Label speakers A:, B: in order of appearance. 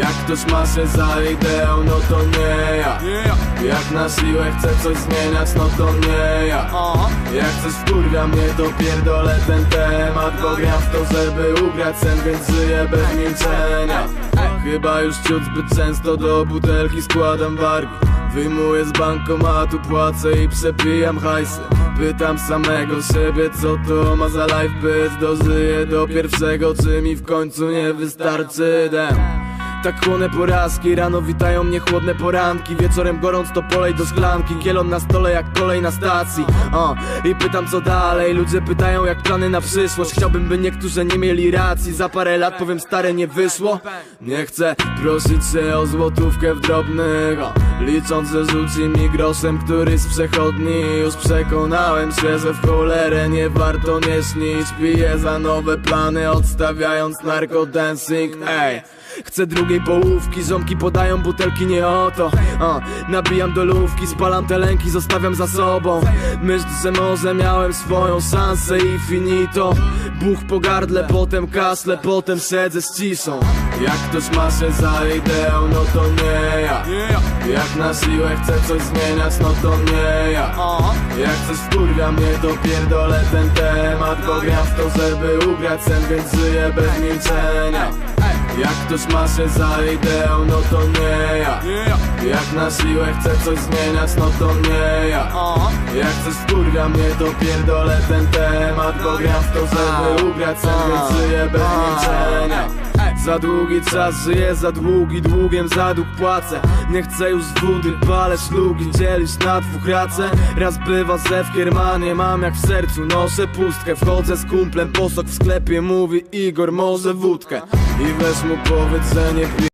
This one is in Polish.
A: Jak ktoś ma się za ideą, no to nie ja. Jak na siłę chce coś zmieniać, no to nie ja. Jak coś wkurwia mnie, to pierdolę ten temat. Bo gram w to, żeby ugrać sen, więc żyję bez milczenia. Chyba już ciut zbyt często do butelki składam wargi. Wyjmuję z bankomatu, płacę i przepijam hajsy. Pytam samego siebie, co to ma za life być Dożyję do pierwszego, czy mi w końcu nie wystarczy? Dem tak chłonę porażki, rano witają mnie chłodne poranki. Wieczorem gorąc to polej do szklanki. Kielon na stole jak kolej na stacji. O, I pytam co dalej, ludzie pytają jak plany na przyszłość. Chciałbym by niektórzy nie mieli racji. Za parę lat powiem stare nie wyszło. Nie chcę prosić się o złotówkę w drobnych. O, Licząc, że rzuci mi groszem któryś z przechodni Już przekonałem się, że w cholerę nie warto nie śnić. Piję za nowe plany odstawiając narkodancing. Ej Chcę drugiej połówki, ziomki podają butelki, nie o to. A, Nabijam do lówki, spalam te lęki, zostawiam za sobą. Myśl, że może miałem swoją szansę i finito Buch po gardle, potem kasle, potem siedzę z ciszą. Jak ktoś ma się za ideą, no to nie ja. Jak na siłę chcę coś zmieniać, no to nie ja. Jak coś wkurwia mnie, to pierdolę ten temat Bo gram w to, żeby ugrać sen, więc żyję bez milczenia jak ktoś ma się za ideą, no to nie ja. Jak na siłę chcę coś zmieniać, no to nie ja. Jak coś wkurwia mnie, to pierdolę ten temat Bo gram w to, żeby ugrać więc żyję bez milczenia za długi czas żyję, za długi długiem za dług płacę. Nie chcę już wody, palę szlugi, dzielić na dwóch racę. Raz bywa ze w Kiermanie, mam jak w sercu noszę pustkę. Wchodzę z kumplem, posok w sklepie, mówi Igor, może wódkę. I weź mu powiedz, że